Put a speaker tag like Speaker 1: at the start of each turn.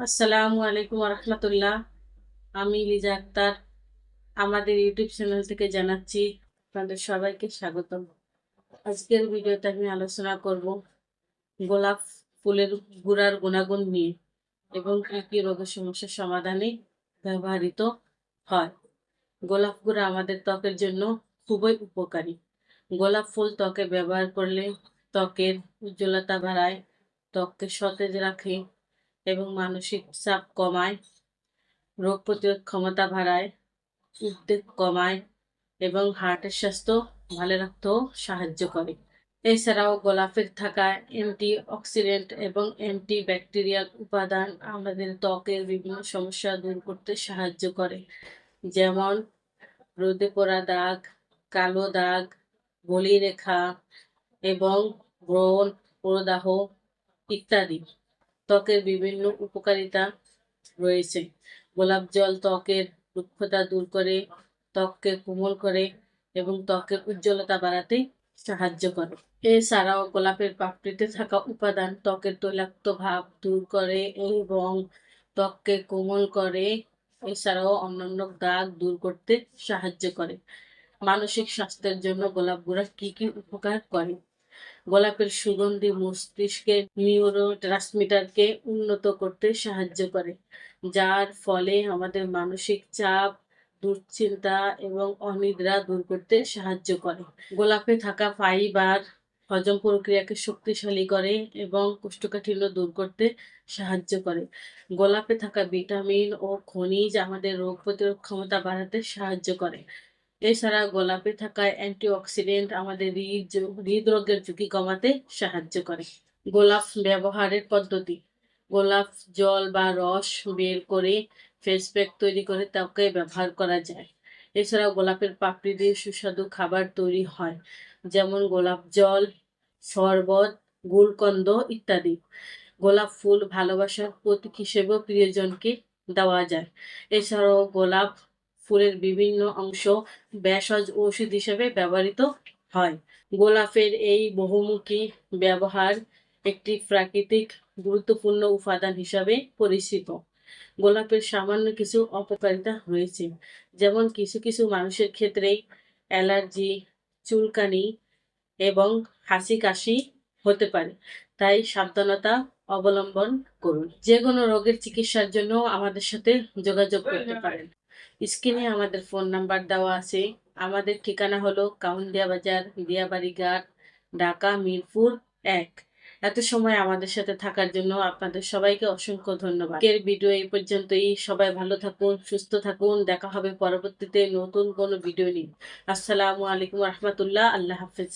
Speaker 1: আসসালামু আলাইকুম রহমতুল্লাহ আমি লিজা আক্তার। আমাদের ইউটিউব চ্যানেল থেকে জানাচ্ছি আপনাদের সবাইকে স্বাগতম। আজকের ভিডিওতে আমি আলোচনা করব গোলাপ ফুলের গুড়ার গুণাগুণ নিয়ে এবং কী কী রোগের সমস্যার সমাধানে ব্যবহৃত হয়। গোলাপ গুঁড়া আমাদের ত্বকের জন্য খুবই উপকারী। গোলাপ ফুল ত্বকে ব্যবহার করলে ত্বকের উজ্জ্বলতা বাড়ায়, ত্বককে সতেজ রাখে এবং মানসিক চাপ কমায়, রোগ প্রতিরোধ ক্ষমতা বাড়ায়, উদ্বেগ কমায় এবং হার্টের স্বাস্থ্য ভালো রাখতেও সাহায্য করে। এছাড়াও গোলাপের থাকা অ্যান্টি অক্সিডেন্ট এবং অ্যান্টি ব্যাকটেরিয়াল উপাদান আমাদের ত্বকের বিভিন্ন সমস্যা দূর করতে সাহায্য করে, যেমন রোদে পড়া দাগ, কালো দাগ বলি রেখা এবং ব্রণ প্রদাহ ইত্যাদি। ত্বকের বিভিন্ন উপকারিতা রয়েছে। গোলাপ জল ত্বকের রুক্ষতা দূর করে, ত্বককে কোমল করে এবং ত্বকের উজ্জ্বলতা বাড়াতে সাহায্য করে। এছাড়াও গোলাপের পাপড়িতে থাকা উপাদান ত্বকের তৈলাক্ত ভাব দূর করে এবং ত্বককে কোমল করে, এছাড়াও অন্যান্য দাগ দূর করতে সাহায্য করে। মানসিক স্বাস্থ্যের জন্য গোলাপ গুঁড়া কি কি উপকার করে? গোলাপের সুগন্ধি মস্তিষ্কের নিউরো ট্রান্সমিটারকে উন্নত করতে সাহায্য করে, যার ফলে আমাদের মানসিক চাপ, দুশ্চিন্তা এবং অনিদ্রা দূর করতে সাহায্য করে। গোলাপে থাকা ফাইবার হজম প্রক্রিয়াকে শক্তিশালী করে এবং কোষ্ঠকাঠিন্য দূর করতে সাহায্য করে। গোলাপে থাকা ভিটামিন ও খনিজ আমাদের রোগ প্রতিরোধ ক্ষমতা বাড়াতে সাহায্য করে। এছাড়া গোলাপে থাকা অ্যান্টিঅক্সিডেন্ট আমাদের হৃদ, হৃদরোগের ঝুঁকি কমাতে সাহায্য করে। গোলাপ ব্যবহারের পদ্ধতি। গোলাপ জল বা রস বের করে ফেস প্যাক তৈরি করে তাকে ব্যবহার করা যায়। এছাড়াও গোলাপের পাপড়ি দিয়ে সুস্বাদু খাবার তৈরি হয়, যেমন গোলাপ জল, শরবত গুলকন্দ ইত্যাদি। গোলাপ ফুল ভালোবাসার প্রতীক হিসেবেও প্রিয়জনকে দেওয়া যায়। এছাড়াও গোলাপ ফুলের বিভিন্ন অংশ ভেষজ ওষুধ হিসেবে ব্যবহৃত হয়। গোলাপের এই বহুমুখী ব্যবহার একটি প্রাকৃতিক গুরুত্বপূর্ণ উপাদান হিসাবে পরিচিত। গোলাপের সামান্য কিছু অপকারিতা রয়েছে, যেমন কিছু কিছু মানুষের ক্ষেত্রে অ্যালার্জি, চুলকানি এবং হাসি কাশি হতে পারে। তাই সাবধানতা অবলম্বন করুন। যে কোনো রোগের চিকিৎসার জন্য আমাদের সাথে যোগাযোগ করতে পারেন। স্ক্রিনে আমাদের ফোন নাম্বার দেওয়া আছে। আমাদের ঠিকানা হলো কাউন্দিয়া বাজার দিয়াবাড়ি ঘাট, ঢাকা, মিরপুর এক। এত সময় আমাদের সাথে থাকার জন্য আপনাদের সবাইকে অসংখ্য ধন্যবাদ। এর ভিডিও এই পর্যন্তই। সবাই ভালো থাকুন, সুস্থ থাকুন। দেখা হবে পরবর্তীতে নতুন কোনো ভিডিও নিয়ে। আসসালামু আলাইকুম রহমতুল্লাহ। আল্লাহ হাফিজ।